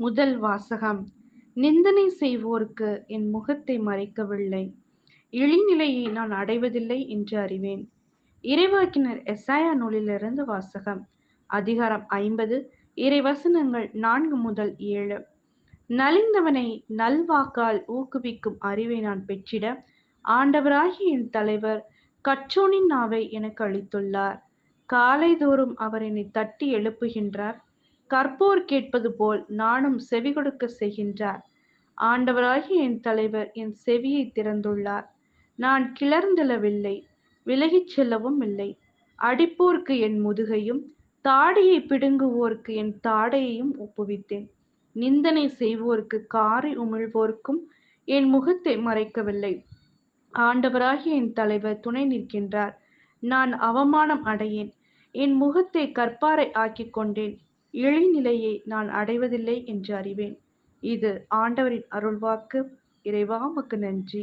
முதல் வாசகம். நிந்தனை செய்வோருக்கு என் முகத்தை மறைக்கவில்லை. இழிநிலையை நான் அடைவதில்லை என்று அறிவேன். இறைவாக்கினர் எஸ்ஐயா நூலிலிருந்து வாசகம். அதிகாரம் ஐம்பது. இறைவசனங்கள் நான்கு முதல் ஏழு. நலிந்தவனை நல்வாக்கால் ஊக்குவிக்கும் அறிவை நான் பெற்றிட ஆண்டவராகிய என் தலைவர் கற்றோனின் நாவை எனக்கு அளித்துள்ளார். காலைதோறும் அவர் என்னை தட்டி எழுப்புகின்றார். கற்போர் கேட்பது போல் நானும் செவி கொடுக்க செய்கின்றார். ஆண்டவராகிய என் தலைவர் என் செவியை திறந்துள்ளார். நான் கிளர்ந்தெழவில்லை விலகிச் செல்லவும் இல்லை. அடிப்போர்க்கு என் முதுகையும் தாடியை பிடுங்குவோர்க்கு என் தாடையையும் ஒப்புவித்தேன். நிந்தனை செய்வோர்க்கு காரை உமிழ்வோர்க்கும் என் முகத்தை மறைக்கவில்லை. ஆண்டவராகிய என் தலைவர் துணை நிற்கின்றார். நான் அவமானம் அடையேன். என் முகத்தை கற்பாரை ஆக்கிக் கொண்டேன் இழிநிலையை நான் அடைவதில்லை என்று அறிவேன். இது ஆண்டவரின் அருள்வாக்கு. இறைவாமக்கு நன்றி.